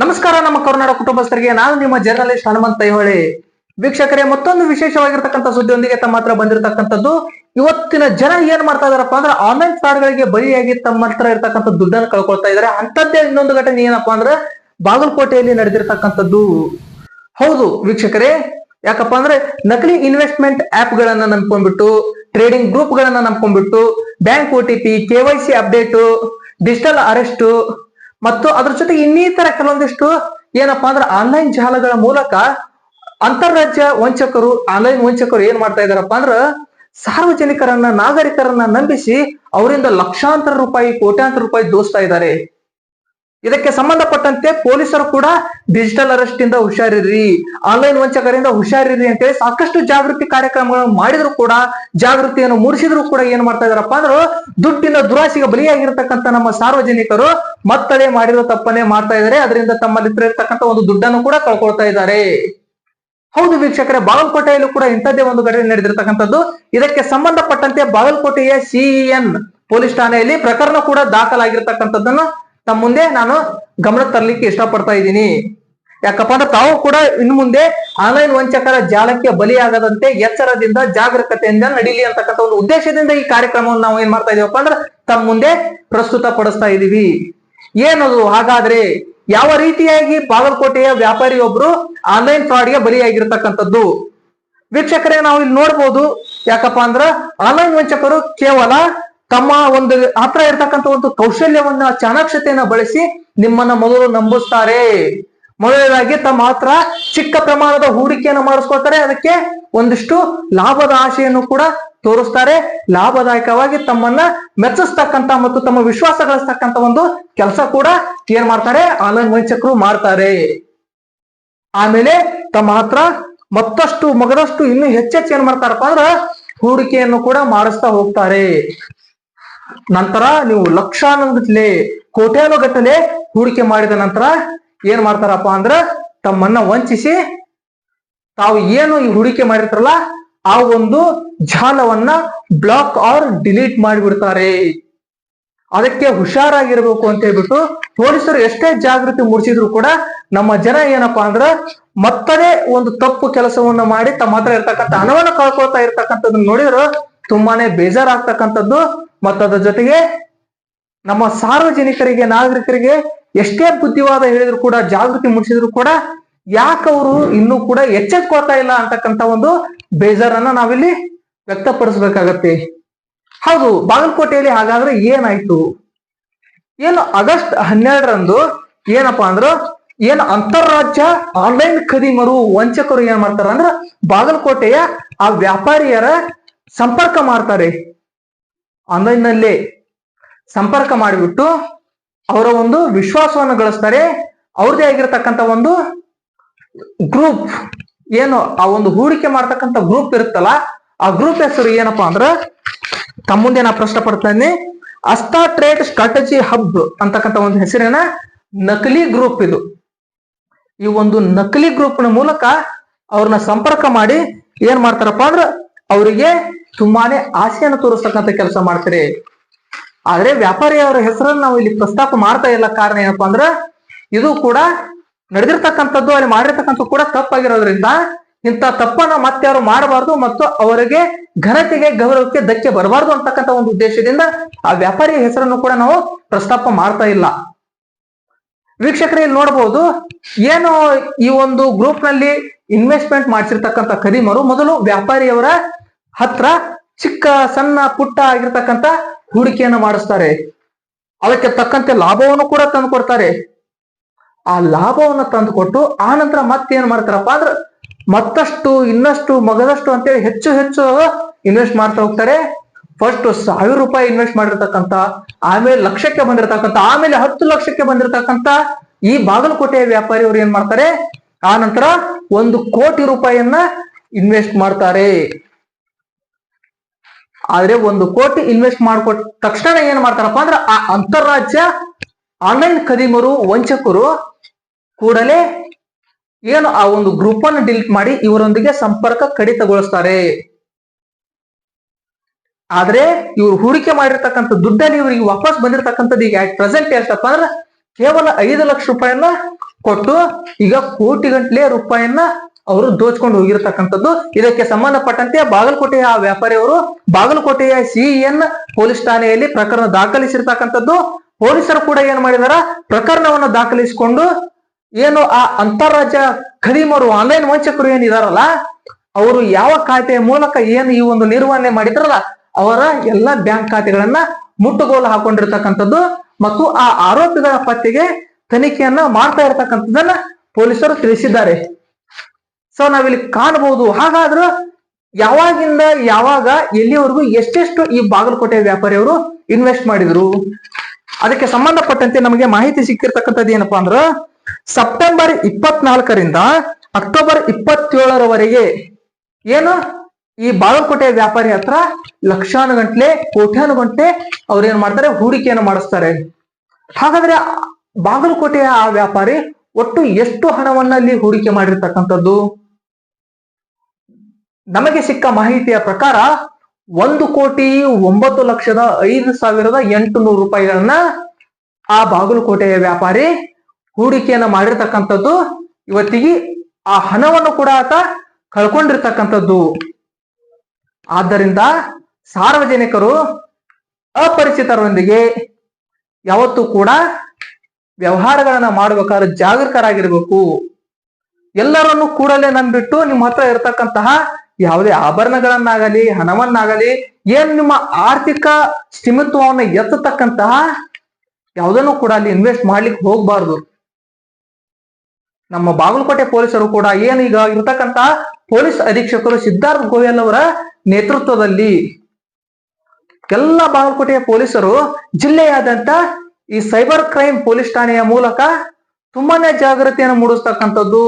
ನಮಸ್ಕಾರ, ನಮ್ಮ ಕರ್ನಾಟಕ ಕುಟುಂಬಸ್ಥರಿಗೆ. ನಾನು ನಿಮ್ಮ ಜರ್ನಲಿಸ್ಟ್ ಹನುಮಂತ ಐಹೊಳೆ. ವೀಕ್ಷಕರೇ, ಮತ್ತೊಂದು ವಿಶೇಷವಾಗಿರ್ತಕ್ಕಂಥ ಸುದ್ದಿಯೊಂದಿಗೆ ತಮ್ಮ ಹತ್ರ ಬಂದಿರತಕ್ಕಂಥದ್ದು, ಇವತ್ತಿನ ಜನ ಏನ್ ಮಾಡ್ತಾ ಇದಾರಪ್ಪ ಅಂದ್ರೆ ಆನ್ಲೈನ್ ಫ್ರಾಡ್ಗಳಿಗೆ ಬಲಿಯಾಗಿ ತಮ್ಮ ಹತ್ರ ಇರ್ತಕ್ಕಂಥ ದುಡ್ಡನ್ನು ಕಳ್ಕೊಳ್ತಾ ಇದಾರೆ. ಅಂತದ್ದೇ ಇನ್ನೊಂದು ಘಟನೆ ಏನಪ್ಪಾ ಅಂದ್ರೆ ಬಾಗಲಕೋಟೆಯಲ್ಲಿ ನಡೆದಿರ್ತಕ್ಕಂಥದ್ದು. ಹೌದು ವೀಕ್ಷಕರೇ, ಯಾಕಪ್ಪ ಅಂದ್ರೆ ನಕಲಿ ಇನ್ವೆಸ್ಟ್ಮೆಂಟ್ ಆಪ್ ಗಳನ್ನ ನಂಬ್ಕೊಂಡ್ಬಿಟ್ಟು, ಟ್ರೇಡಿಂಗ್ ಗ್ರೂಪ್ ಗಳನ್ನ ನಂಬ್ಕೊಂಡ್ಬಿಟ್ಟು, bank O T P update, digital arrest ಮತ್ತು ಅದ್ರ ಜೊತೆ ಇನ್ನಿತರ ಕೆಲವೊಂದಿಷ್ಟು ಏನಪ್ಪಾ ಅಂದ್ರೆ ಆನ್ಲೈನ್ ಜಾಲಗಳ ಮೂಲಕ ಅಂತಾರಾಜ್ಯ ವಂಚಕರು ಆನ್ಲೈನ್ ವಂಚಕರು ಏನ್ ಮಾಡ್ತಾ ಇದಾರಪ್ಪ ಅಂದ್ರ ಸಾರ್ವಜನಿಕರನ್ನ, ನಾಗರಿಕರನ್ನ ನಂಬಿಸಿ ಅವರಿಂದ ಲಕ್ಷಾಂತರ ರೂಪಾಯಿ, ಕೋಟ್ಯಾಂತರ ರೂಪಾಯಿ ದೋಸ್ತಾ ಇದ್ದಾರೆ. ಇದಕ್ಕೆ ಸಂಬಂಧಪಟ್ಟಂತೆ ಪೊಲೀಸರು ಕೂಡ ಡಿಜಿಟಲ್ ಅರೆಸ್ಟ್ ಇಂದ ಹುಷಾರಿರಿ ಆನ್ಲೈನ್ ವಂಚಕರಿಂದ ಹುಷಾರಿರಿ ಅಂತೇಳಿ ಸಾಕಷ್ಟು ಜಾಗೃತಿ ಕಾರ್ಯಕ್ರಮಗಳನ್ನು ಮಾಡಿದ್ರು ಕೂಡ, ಜಾಗೃತಿಯನ್ನು ಮೂಡಿಸಿದ್ರು ಕೂಡ ಏನ್ ಮಾಡ್ತಾ ಇದಾರಪ್ಪ ಅಂದ್ರೆ ದುಡ್ಡಿನ ದುರಾಸೆಗೆ ಬಲಿಯಾಗಿರ್ತಕ್ಕಂಥ ನಮ್ಮ ಸಾರ್ವಜನಿಕರು ಮತ್ತಳೆ ಮಾಡಿರೋ ತಪ್ಪನ್ನೇ ಮಾಡ್ತಾ ಇದ್ದಾರೆ ಅದರಿಂದ ತಮ್ಮಲ್ಲಿ ಇರ್ತಕ್ಕಂಥ ಒಂದು ದುಡ್ಡನ್ನು ಕೂಡ ಕಳ್ಕೊಳ್ತಾ ಇದ್ದಾರೆ. ಹೌದು ವೀಕ್ಷಕರೇ, ಬಾಗಲಕೋಟೆಯಲ್ಲೂ ಕೂಡ ಇಂಥದ್ದೇ ಒಂದು ಘಟನೆ ನಡೆದಿರ್ತಕ್ಕಂಥದ್ದು. ಇದಕ್ಕೆ ಸಂಬಂಧಪಟ್ಟಂತೆ ಬಾಗಲಕೋಟೆಯ ಸಿಇಎನ್ ಪೊಲೀಸ್ ಠಾಣೆಯಲ್ಲಿ ಪ್ರಕರಣ ಕೂಡ ದಾಖಲಾಗಿರ್ತಕ್ಕಂಥದ್ದನ್ನು ತಮ್ಮ ಮುಂದೆ ನಾನು ಗಮನ ತರಲಿಕ್ಕೆ ಇಷ್ಟಪಡ್ತಾ ಇದ್ದೀನಿ. ಯಾಕಪ್ಪ ಅಂದ್ರೆ ತಾವು ಕೂಡ ಇನ್ ಮುಂದೆ ಆನ್ಲೈನ್ ವಂಚಕರ ಜಾಲಕ್ಕೆ ಬಲಿಯಾಗದಂತೆ ಎಚ್ಚರದಿಂದ ಜಾಗರೂಕತೆಯಿಂದ ನಡೀಲಿ ಅಂತಕ್ಕಂಥ ಒಂದು ಉದ್ದೇಶದಿಂದ ಈ ಕಾರ್ಯಕ್ರಮವನ್ನು ನಾವು ಏನ್ ಮಾಡ್ತಾ ಇದೀವಪ್ಪ ಅಂದ್ರೆ ತಮ್ಮ ಮುಂದೆ ಪ್ರಸ್ತುತ ಪಡಿಸ್ತಾ ಇದೀವಿ. ಏನದು? ಹಾಗಾದ್ರೆ ಯಾವ ರೀತಿಯಾಗಿ ಬಾಗಲಕೋಟೆಯ ವ್ಯಾಪಾರಿಯೊಬ್ರು ಆನ್ಲೈನ್ ಫ್ರಾಡ್ಗೆ ಬಲಿಯಾಗಿರ್ತಕ್ಕಂಥದ್ದು? ವೀಕ್ಷಕರೇ ನಾವು ಇಲ್ಲಿ ನೋಡ್ಬೋದು ಯಾಕಪ್ಪ ಅಂದ್ರ ಆನ್ಲೈನ್ ವಂಚಕರು ಕೇವಲ ತಮ್ಮ ಒಂದು ಹತ್ರ ಇರ್ತಕ್ಕಂಥ ಒಂದು ಕೌಶಲ್ಯವನ್ನ, ಚಾಣಾಕ್ಷತೆಯನ್ನ ಬಳಸಿ ನಿಮ್ಮನ್ನ ಮೊದಲು ನಂಬಿಸ್ತಾರೆ ಮೊದಲನೇದಾಗಿ ತಮ್ಮ ಹತ್ರ ಚಿಕ್ಕ ಪ್ರಮಾಣದ ಹೂಡಿಕೆಯನ್ನು ಮಾಡಿಸ್ಕೊಳ್ತಾರೆ. ಅದಕ್ಕೆ ಒಂದಿಷ್ಟು ಲಾಭದ ಆಶೆಯನ್ನು ಕೂಡ ತೋರಿಸ್ತಾರೆ. ಲಾಭದಾಯಕವಾಗಿ ತಮ್ಮನ್ನ ಮೆಚ್ಚಿಸ್ತಕ್ಕಂತ ಮತ್ತು ತಮ್ಮ ವಿಶ್ವಾಸ ಗಳಿಸ್ತಕ್ಕಂತ ಒಂದು ಕೆಲಸ ಕೂಡ ಏನ್ ಮಾಡ್ತಾರೆ? ಆನಂದ್ ವಂಚಕರು ಮಾಡ್ತಾರೆ. ಆಮೇಲೆ ತಮ್ಮ ಹತ್ರ ಮತ್ತಷ್ಟು, ಮಗದಷ್ಟು ಇನ್ನು ಹೆಚ್ಚೆಚ್ಚು ಏನ್ ಮಾಡ್ತಾರಪ್ಪ ಅಂದ್ರ ಹೂಡಿಕೆಯನ್ನು ಕೂಡ ಮಾಡಿಸ್ತಾ ಹೋಗ್ತಾರೆ. ನಂತರ ನೀವು ಲಕ್ಷಾನುಗಟ್ಲೆ ಕೋಟ್ಯಾನುಗಟ್ಟಲೆ ಹೂಡಿಕೆ ಮಾಡಿದ ನಂತರ ಏನ್ ಮಾಡ್ತಾರಪ್ಪ ಅಂದ್ರ ತಮ್ಮನ್ನ ವಂಚಿಸಿ ತಾವು ಏನು ಈ ಹೂಡಿಕೆ ಮಾಡಿರ್ತಾರಲ್ಲ, ಆ ಒಂದು ಜಾಲವನ್ನ ಬ್ಲಾಕ್ ಆರ್ ಡಿಲೀಟ್ ಮಾಡಿಬಿಡ್ತಾರೆ. ಅದಕ್ಕೆ ಹುಷಾರಾಗಿರ್ಬೇಕು ಅಂತ ಹೇಳ್ಬಿಟ್ಟು ಪೊಲೀಸರು ಎಷ್ಟೇ ಜಾಗೃತಿ ಮೂಡಿಸಿದ್ರು ಕೂಡ ನಮ್ಮ ಜನ ಏನಪ್ಪಾ ಅಂದ್ರ ಮತ್ತದೇ ಒಂದು ತಪ್ಪು ಕೆಲಸವನ್ನ ಮಾಡಿ ತಮ್ಮ ಹತ್ರ ಇರ್ತಕ್ಕಂಥ ಹಣವನ್ನ ಕಳ್ಕೊಳ್ತಾ ಇರ್ತಕ್ಕಂಥದ್ದನ್ನ ನೋಡಿದ್ರು ತುಂಬಾನೇ ಬೇಜಾರಾಗ್ತಕ್ಕಂಥದ್ದು. ಮತ್ತದ್ರ ಜೊತೆಗೆ ನಮ್ಮ ಸಾರ್ವಜನಿಕರಿಗೆ, ನಾಗರಿಕರಿಗೆ ಎಷ್ಟೇ ಬುದ್ಧಿವಾದ ಹೇಳಿದ್ರು ಕೂಡ, ಜಾಗೃತಿ ಮೂಡಿಸಿದ್ರು ಕೂಡ ಯಾಕವರು ಇನ್ನೂ ಕೂಡ ಎಚ್ಚೆತ್ಕೋತಾ ಇಲ್ಲ ಅಂತಕ್ಕಂತ ಒಂದು ಬೇಜಾರನ್ನ ನಾವಿಲ್ಲಿ ವ್ಯಕ್ತಪಡಿಸ್ಬೇಕಾಗತ್ತೆ. ಹೌದು, ಬಾಗಲಕೋಟೆಯಲ್ಲಿ ಹಾಗಾದ್ರೆ ಏನಾಯ್ತು? ಏನು ಆಗಸ್ಟ್ ಹನ್ನೆರಡರಂದು ಏನಪ್ಪಾ ಅಂದ್ರ, ಏನು ಅಂತಾರಾಜ್ಯ ಆನ್ಲೈನ್ ಖದೀಮರು ವಂಚಕರು ಏನ್ ಮಾಡ್ತಾರ ಅಂದ್ರ ಬಾಗಲಕೋಟೆಯ ಆ ವ್ಯಾಪಾರಿಯರ ಸಂಪರ್ಕ ಮಾಡ್ತಾರೆ. ಆನ್ಲೈನ್ನಲ್ಲಿ ಸಂಪರ್ಕ ಮಾಡಿಬಿಟ್ಟು ಅವರ ಒಂದು ವಿಶ್ವಾಸವನ್ನು ಗಳಿಸ್ತಾರೆ. ಅವ್ರದೇ ಆಗಿರತಕ್ಕಂತ ಒಂದು ಗ್ರೂಪ್ ಏನು, ಆ ಒಂದು ಹೂಡಿಕೆ ಮಾಡ್ತಕ್ಕಂಥ ಗ್ರೂಪ್ ಇರುತ್ತಲ್ಲ, ಆ ಗ್ರೂಪ್ ಹೆಸರು ಏನಪ್ಪಾ ಅಂದ್ರೆ ತಮ್ಮ ಮುಂದೆ ನಾ ಪ್ರಶ್ನೆ ಪಡ್ತೇನೆ. ಅಸ್ತಾ ಟ್ರೇಡ್ ಸ್ಟ್ರಾಟಜಿ ಹಬ್ ಅಂತಕ್ಕಂಥ ಒಂದು ಹೆಸರಿನ ನಕಲಿ ಗ್ರೂಪ್ ಇದು. ಈ ಒಂದು ನಕಲಿ ಗ್ರೂಪ್ನ ಮೂಲಕ ಅವ್ರನ್ನ ಸಂಪರ್ಕ ಮಾಡಿ ಏನ್ ಮಾಡ್ತಾರಪ್ಪ ಅಂದ್ರೆ, ಅವರಿಗೆ ತುಂಬಾನೇ ಆಸೆಯನ್ನು ತೋರಿಸ್ತಕ್ಕಂಥ ಕೆಲಸ ಮಾಡ್ತಾರೆ. ಆದ್ರೆ ವ್ಯಾಪಾರಿಯವರ ಹೆಸರನ್ನು ನಾವು ಇಲ್ಲಿ ಪ್ರಸ್ತಾಪ ಮಾಡ್ತಾ ಇಲ್ಲ. ಕಾರಣ ಏನಪ್ಪಾ ಅಂದ್ರೆ ಇದು ಕೂಡ ನಡೆದಿರ್ತಕ್ಕಂಥದ್ದು ಅಲ್ಲಿ ಮಾಡಿರ್ತಕ್ಕಂಥ ಕೂಡ ತಪ್ಪಾಗಿರೋದ್ರಿಂದ ಇಂಥ ತಪ್ಪನ್ನ ಮತ್ತೆ ಯಾರು ಮಾಡಬಾರ್ದು ಮತ್ತು ಅವರಿಗೆ ಘನತೆಗೆ ಗೌರವಕ್ಕೆ ಧಕ್ಕೆ ಬರಬಾರ್ದು ಅಂತಕ್ಕಂಥ ಒಂದು ಉದ್ದೇಶದಿಂದ ಆ ವ್ಯಾಪಾರಿಯ ಹೆಸರನ್ನು ಕೂಡ ನಾವು ಪ್ರಸ್ತಾಪ ಮಾಡ್ತಾ ಇಲ್ಲ. ವೀಕ್ಷಕರೇ, ಇಲ್ಲಿ ನೋಡಬಹುದು ಏನು ಈ ಒಂದು ಗ್ರೂಪ್ನಲ್ಲಿ ಇನ್ವೆಸ್ಟ್ಮೆಂಟ್ ಮಾಡಿಸಿರ್ತಕ್ಕಂಥ ಖದೀಮರು ಮೊದಲು ವ್ಯಾಪಾರಿಯವರ ಹತ್ರ ಚಿಕ್ಕ, ಸಣ್ಣ, ಪುಟ್ಟ ಆಗಿರ್ತಕ್ಕಂಥ ಹೂಡಿಕೆಯನ್ನು ಮಾಡಿಸ್ತಾರೆ. ಅದಕ್ಕೆ ತಕ್ಕಂತೆ ಲಾಭವನ್ನು ಕೂಡ ತಂದು ಕೊಡ್ತಾರೆ. ಆ ಲಾಭವನ್ನು ತಂದು ಕೊಟ್ಟು ಆ ನಂತರ ಮತ್ತೇನ್ ಮಾಡ್ತಾರಪ್ಪ ಅಂದ್ರೆ ಮತ್ತಷ್ಟು, ಇನ್ನಷ್ಟು, ಮಗದಷ್ಟು ಅಂತೇಳಿ ಹೆಚ್ಚು ಹೆಚ್ಚು ಇನ್ವೆಸ್ಟ್ ಮಾಡ್ತಾ ಹೋಗ್ತಾರೆ. ಫಸ್ಟ್ ಸಾವಿರ ರೂಪಾಯಿ ಇನ್ವೆಸ್ಟ್ ಮಾಡಿರ್ತಕ್ಕಂಥ ಆಮೇಲೆ ಲಕ್ಷಕ್ಕೆ ಬಂದಿರತಕ್ಕಂಥ ಆಮೇಲೆ ಹತ್ತು ಲಕ್ಷಕ್ಕೆ ಬಂದಿರತಕ್ಕಂಥ ಈ ಬಾಗಲಕೋಟೆಯ ವ್ಯಾಪಾರಿಯವರು ಏನ್ ಮಾಡ್ತಾರೆ? ಆ ನಂತರ ಒಂದು ಕೋಟಿ ರೂಪಾಯಿಯನ್ನ ಇನ್ವೆಸ್ಟ್ ಮಾಡ್ತಾರೆ. ಆದ್ರೆ ಒಂದು ಕೋಟಿ ಇನ್ವೆಸ್ಟ್ ಮಾಡ್ಕೊಟ್ಟ ತಕ್ಷಣ ಏನ್ ಮಾಡ್ತಾರಪ್ಪ ಅಂದ್ರೆ ಆ ಅಂತಾರಾಜ್ಯ ಆನ್ಲೈನ್ ಖದೀಮರು, ವಂಚಕರು ಕೂಡಲೇ ಏನು ಆ ಒಂದು ಗ್ರೂಪ್ ಅನ್ನು ಡಿಲೀಟ್ ಮಾಡಿ ಇವರೊಂದಿಗೆ ಸಂಪರ್ಕ ಕಡಿತಗೊಳಿಸ್ತಾರೆ. ಆದ್ರೆ ಇವ್ರು ಹೂಡಿಕೆ ಮಾಡಿರ್ತಕ್ಕಂಥ ದುಡ್ಡಲ್ಲಿ ಇವರಿಗೆ ವಾಪಸ್ ಬಂದಿರತಕ್ಕಂಥದ್ದು ಈಗ ಪ್ರೆಸೆಂಟ್ ಎಷ್ಟಪ್ಪ ಅಂದ್ರೆ ಕೇವಲ ಐದು ಲಕ್ಷ ರೂಪಾಯಿಯನ್ನ ಕೊಟ್ಟು ಈಗ ಕೋಟಿ ಗಂಟ್ಲೆ ರೂಪಾಯಿಯನ್ನ ಅವರು ದೋಚ್ಕೊಂಡು ಹೋಗಿರ್ತಕ್ಕಂಥದ್ದು. ಇದಕ್ಕೆ ಸಂಬಂಧಪಟ್ಟಂತೆ ಬಾಗಲಕೋಟೆಯ ವ್ಯಾಪಾರಿಯವರು ಬಾಗಲಕೋಟೆಯ ಸಿಇಎನ್ ಪೊಲೀಸ್ ಠಾಣೆಯಲ್ಲಿ ಪ್ರಕರಣ ದಾಖಲಿಸಿರ್ತಕ್ಕಂಥದ್ದು. ಪೊಲೀಸರು ಕೂಡ ಏನ್ ಮಾಡಿದಾರ? ಪ್ರಕರಣವನ್ನು ದಾಖಲಿಸಿಕೊಂಡು ಏನು ಆ ಅಂತಾರಾಜ್ಯ ಖರೀಮರು ಆನ್ಲೈನ್ ವಂಚಕರು ಏನಿದಾರಲ್ಲ ಅವರು ಯಾವ ಖಾತೆಯ ಮೂಲಕ ಏನು ಈ ಒಂದು ನಿರ್ವಹಣೆ ಮಾಡಿದ್ರಲ್ಲ, ಅವರ ಎಲ್ಲಾ ಬ್ಯಾಂಕ್ ಖಾತೆಗಳನ್ನ ಮುಟ್ಟುಗೋಲು ಹಾಕೊಂಡಿರ್ತಕ್ಕಂಥದ್ದು. ಮತ್ತು ಆ ಆರೋಪಿಗಳ ಪತ್ತೆಗೆ ತನಿಖೆಯನ್ನ ಮಾಡ್ತಾ ಇರತಕ್ಕಂಥದ್ದನ್ನ ಪೊಲೀಸರು ತಿಳಿಸಿದ್ದಾರೆ. ಸೊ ನಾವಿಲ್ಲಿ ಕಾಣಬಹುದು ಹಾಗಾದ್ರೆ ಯಾವಾಗಿಂದ ಯಾವಾಗ ಎಲ್ಲಿವರೆಗೂ ಎಷ್ಟೆಷ್ಟು ಈ ಬಾಗಲಕೋಟೆ ವ್ಯಾಪಾರಿಯವರು ಇನ್ವೆಸ್ಟ್ ಮಾಡಿದ್ರು? ಅದಕ್ಕೆ ಸಂಬಂಧಪಟ್ಟಂತೆ ನಮಗೆ ಮಾಹಿತಿ ಸಿಕ್ಕಿರ್ತಕ್ಕಂಥದ್ದು ಏನಪ್ಪಾ ಅಂದ್ರ ಸೆಪ್ಟೆಂಬರ್ ಇಪ್ಪತ್ನಾಲ್ಕರಿಂದ ಅಕ್ಟೋಬರ್ ಇಪ್ಪತ್ತೇಳರವರೆಗೆ ಏನು? ಈ ಬಾಗಲಕೋಟೆ ವ್ಯಾಪಾರಿ ಹತ್ರ ಲಕ್ಷಾನು ಗಂಟ್ಲೆ ಕೋಟ್ಯಾನು ಗಂಟೆ ಅವ್ರು ಏನ್ ಮಾಡ್ತಾರೆ? ಹೂಡಿಕೆಯನ್ನು ಮಾಡಿಸ್ತಾರೆ. ಹಾಗಾದ್ರೆ ಬಾಗಲಕೋಟೆಯ ಆ ವ್ಯಾಪಾರಿ ಒಟ್ಟು ಎಷ್ಟು ಹಣವನ್ನ ಅಲ್ಲಿ ಹೂಡಿಕೆ ಮಾಡಿರ್ತಕ್ಕಂಥದ್ದು? ನಮಗೆ ಸಿಕ್ಕ ಮಾಹಿತಿಯ ಪ್ರಕಾರ ಒಂದು ಕೋಟಿ ಒಂಬತ್ತು ಲಕ್ಷದ ಐದು ಸಾವಿರದ ಎಂಟು ನೂರು ರೂಪಾಯಿಗಳನ್ನ ಆ ಬಾಗಲಕೋಟೆಯ ವ್ಯಾಪಾರಿ ಹೂಡಿಕೆಯನ್ನ ಮಾಡಿರ್ತಕ್ಕಂಥದ್ದು. ಇವತ್ತಿಗೆ ಆ ಹಣವನ್ನು ಕೂಡ ಆತ ಕಳ್ಕೊಂಡಿರ್ತಕ್ಕಂಥದ್ದು. ಆದ್ದರಿಂದ ಸಾರ್ವಜನಿಕರು ಅಪರಿಚಿತರೊಂದಿಗೆ ಯಾವತ್ತೂ ಕೂಡ ವ್ಯವಹಾರಗಳನ್ನ ಮಾಡಬೇಕಾದ್ರೆ ಜಾಗೃತರಾಗಿರ್ಬೇಕು. ಎಲ್ಲರನ್ನು ಕೂಡಲೇ ನಂಬಿಟ್ಟು ನಿಮ್ಮ ಹತ್ರ ಇರತಕ್ಕಂತಹ ಯಾವುದೇ ಆಭರಣಗಳನ್ನಾಗಲಿ, ಹಣವನ್ನಾಗಲಿ, ಏನ್ ನಿಮ್ಮ ಆರ್ಥಿಕ ಸ್ಥಿಮಿತ್ವವನ್ನು ಎತ್ತತಕ್ಕಂತಹ ಯಾವುದನ್ನು ಕೂಡ ಅಲ್ಲಿ ಇನ್ವೆಸ್ಟ್ ಮಾಡ್ಲಿಕ್ಕೆ ಹೋಗ್ಬಾರ್ದು. ನಮ್ಮ ಬಾಗಲಕೋಟೆ ಪೊಲೀಸರು ಕೂಡ ಏನೀಗ ಇರತಕ್ಕಂತ ಪೊಲೀಸ್ ಅಧೀಕ್ಷಕರು ಸಿದ್ಧಾರ್ಥ ಗೋಯಲ್ ಅವರ ನೇತೃತ್ವದಲ್ಲಿ ಎಲ್ಲ ಬಾಗಲಕೋಟೆಯ ಪೊಲೀಸರು ಜಿಲ್ಲೆಯಾದಂತ ಈ ಸೈಬರ್ ಕ್ರೈಮ್ ಪೊಲೀಸ್ ಠಾಣೆಯ ಮೂಲಕ ತುಂಬಾನೇ ಜಾಗೃತಿಯನ್ನು ಮೂಡಿಸ್ತಕ್ಕಂಥದ್ದು.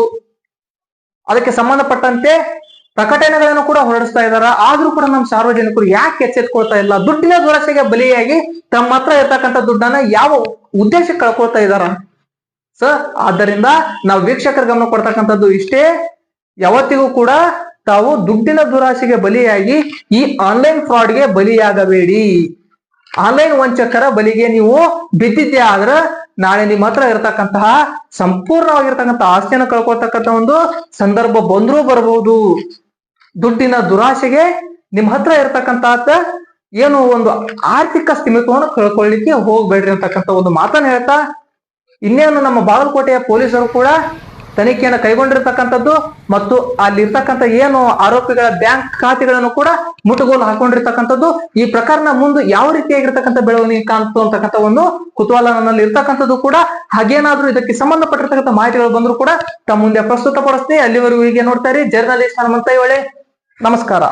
ಅದಕ್ಕೆ ಸಂಬಂಧಪಟ್ಟಂತೆ ಪ್ರಕಟಣೆಗಳನ್ನು ಕೂಡ ಹೊರಡಿಸ್ತಾ ಇದಾರ. ಆದ್ರೂ ಕೂಡ ನಮ್ಮ ಸಾರ್ವಜನಿಕರು ಯಾಕೆ ಎಚ್ಚೆತ್ಕೊಳ್ತಾ ಇಲ್ಲ? ದುಡ್ಡಿನ ದುರಸೆಗೆ ಬಲಿಯಾಗಿ ತಮ್ಮ ಹತ್ರ ಇರ್ತಕ್ಕಂಥ ದುಡ್ಡನ್ನ ಯಾವ ಉದ್ದೇಶಕ್ಕೆ ಕಳ್ಕೊಳ್ತಾ ಇದ್ದಾರ ಸರ್ ಆದ್ದರಿಂದ ನಾವು ವೀಕ್ಷಕರ ಗಮನ ಕೊಡ್ತಕ್ಕಂಥದ್ದು ಇಷ್ಟೇ. ಯಾವತ್ತಿಗೂ ಕೂಡ ತಾವು ದುಡ್ಡಿನ ದುರಾಸೆಗೆ ಬಲಿಯಾಗಿ ಈ ಆನ್ಲೈನ್ ಫ್ರಾಡ್ಗೆ ಬಲಿಯಾಗಬೇಡಿ. ಆನ್ಲೈನ್ ವಂಚಕರ ಬಲಿಗೆ ನೀವು ಬಿದ್ದಿದ್ದೆ ಆದ್ರೆ ನಾಳೆ ನಿಮ್ಮ ಹತ್ರ ಇರತಕ್ಕಂತಹ ಸಂಪೂರ್ಣವಾಗಿರ್ತಕ್ಕಂಥ ಆಸ್ತಿಯನ್ನು ಕಳ್ಕೊಳ್ತಕ್ಕಂಥ ಒಂದು ಸಂದರ್ಭ ಬಂದ್ರೂ ಬರಬಹುದು ದುಡ್ಡಿನ ದುರಾಸೆಗೆ ನಿಮ್ ಹತ್ರ ಇರತಕ್ಕಂತ ಏನು ಒಂದು ಆರ್ಥಿಕ ಸ್ಥಿಮಿತವನ್ನು ಕಳ್ಕೊಳ್ಳಿಕ್ಕೆ ಹೋಗ್ಬೇಡ್ರಿ ಅಂತಕ್ಕಂತ ಒಂದು ಮಾತನ್ನ ಹೇಳ್ತಾ, ಇನ್ನೇನು ನಮ್ಮ ಬಾಗಲಕೋಟೆಯ ಪೊಲೀಸರು ಕೂಡ ತನಿಖೆಯನ್ನು ಕೈಗೊಂಡಿರ್ತಕ್ಕಂಥದ್ದು ಮತ್ತು ಅಲ್ಲಿರ್ತಕ್ಕಂಥ ಏನು ಆರೋಪಿಗಳ ಬ್ಯಾಂಕ್ ಖಾತೆಗಳನ್ನು ಕೂಡ ಮುಟ್ಟುಗೋಲು ಹಾಕೊಂಡಿರ್ತಕ್ಕಂಥದ್ದು, ಈ ಪ್ರಕರಣ ಮುಂದೆ ಯಾವ ರೀತಿಯಾಗಿರ್ತಕ್ಕಂಥ ಬೆಳವಣಿಗೆ ಕಾಣ್ತು ಅಂತಕ್ಕಂಥ ಒಂದು ಕುತೂಹಲ ನನ್ನಲ್ಲಿ ಇರ್ತಕ್ಕಂಥದ್ದು ಕೂಡ, ಹಾಗೇನಾದ್ರೂ ಇದಕ್ಕೆ ಸಂಬಂಧಪಟ್ಟಿರ್ತಕ್ಕಂಥ ಮಾಹಿತಿಗಳು ಬಂದ್ರು ಕೂಡ ತಮ್ಮ ಮುಂದೆ ಪ್ರಸ್ತುತ ಪಡಿಸ್ತೀನಿ ಅಲ್ಲಿವರೆಗೂ ಹೀಗೆ ನೋಡ್ತಾ ಇರಿ. ಜರ್ನಲಿಸ್ಟ್ ಹನುಮಂತ ಒಳ್ಳೆ ನಮಸ್ಕಾರ.